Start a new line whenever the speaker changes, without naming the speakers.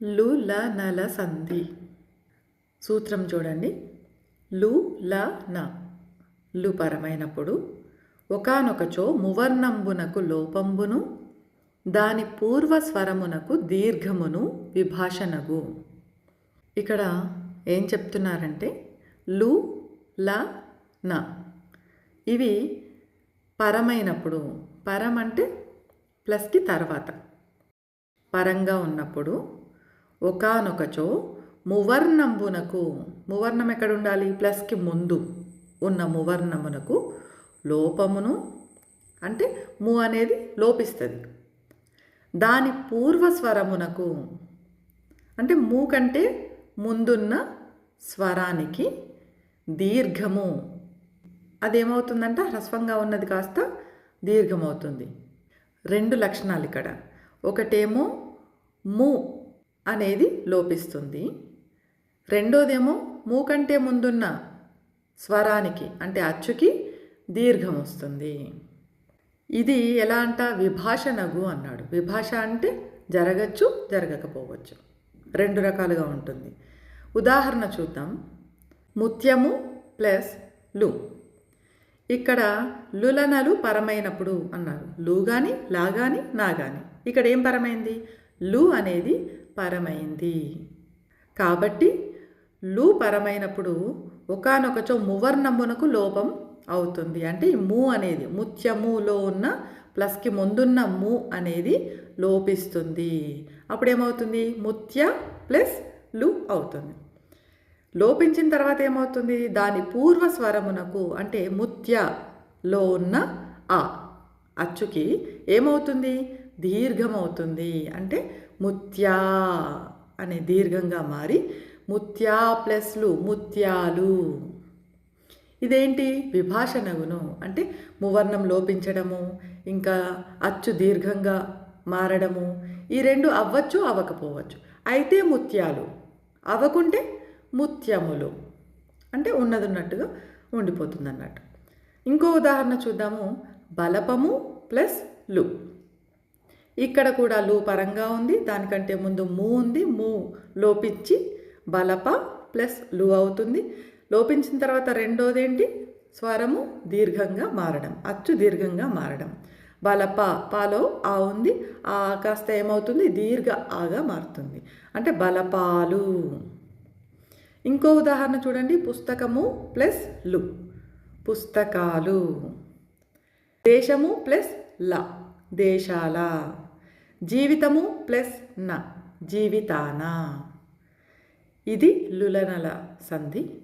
లు ల నల సంధి. సూత్రం చూడండి. లు ల న. లు పరమైనప్పుడు ఒకనొకచో మువర్ణంబునకు లోపంబును దాని పూర్వ స్వరమునకు దీర్ఘమును విభాషణగు. ఇక్కడ ఏం చెప్తున్నారంటే లు ల న. ఇవి పరమైనప్పుడు పరం అంటే ప్లస్కి తర్వాత. పరంగా ఉన్నప్పుడు ఒకనొకచో మువర్ణంబునకు మువర్ణం ఎక్కడ ఉండాలి ప్లస్కి ముందు ఉన్న మువర్ణమునకు లోపమును అంటే ము అనేది లోపిస్తుంది. దాని పూర్వస్వరమునకు అంటే ము కంటే ముందున్న స్వరానికి దీర్ఘము. అదేమవుతుందంట? హ్రస్వంగా ఉన్నది కాస్త దీర్ఘమవుతుంది. రెండు లక్షణాలు ఇక్కడ ఒకటేమో ము అనేది లోపిస్తుంది. రెండోదేమో మూకంటే ముందున్న స్వరానికి అంటే అచ్చుకి దీర్ఘం వస్తుంది. ఇది ఎలా అంట? విభాషణగు అన్నాడు. విభాష అంటే జరగచ్చు జరగకపోవచ్చు. రెండు రకాలుగా ఉంటుంది. ఉదాహరణ చూద్దాం. ముత్యము ప్లస్లు. ఇక్కడ లులనలు పరమైనప్పుడు అన్నారు. లు కానీ లా కానీ నా కానీ ఇక్కడ ఏం పరమైంది? లు అనేది పరమైంది. కాబట్టి లు పరమైనప్పుడు ఒకనొకచో మువర్ణమునకు లోపం అవుతుంది. అంటే ఈ ము అనేది ముత్యములో ఉన్న ప్లస్కి ముందున్న ము అనేది లోపిస్తుంది. అప్పుడేమవుతుంది? ముత్య ప్లస్లు అవుతుంది. లోపించిన తర్వాత ఏమవుతుంది? దాని పూర్వ స్వరమునకు అంటే ముత్యలో ఉన్న ఆ అచ్చుకి ఏమవుతుంది? దీర్ఘమవుతుంది. అంటే ముత్యా అనే దీర్ఘంగా మారి ముత్యా ప్లస్లు ముత్యాలు. ఇదేంటి? విభాషణగును. అంటే మువర్ణం లోపించడము ఇంకా అచ్చు దీర్ఘంగా మారడము. ఈ రెండు అవ్వచ్చు అవ్వకపోవచ్చు. అయితే ముత్యాలు. అవ్వకుంటే ముత్యములు. అంటే ఉన్నది ఉన్నట్టుగా ఉండిపోతుంది అన్నట్టు ఇంకో ఉదాహరణ చూద్దాము. బలపము ప్లస్లు. ఇక్కడ కూడా లు పరంగా ఉంది దానికంటే ముందు మూ ఉంది. మూ లోపించి బలప ప్లస్లు అవుతుంది. లోపించిన తర్వాత రెండోది ఏంటి స్వరము దీర్ఘంగా మారడం అచ్చు దీర్ఘంగా మారడం. బలప పాలో ఆ ఉంది ఆ కాస్త ఏమవుతుంది? దీర్ఘ ఆగా మారుతుంది. అంటే బలపాలు. ఇంకో ఉదాహరణ చూడండి పుస్తకము ప్లస్లు. పుస్తకాలు. దేశము ప్లస్ ల. దేశాల. జీవితము ప్లస్ న. జీవితాన. ఇది లులనల సంధి.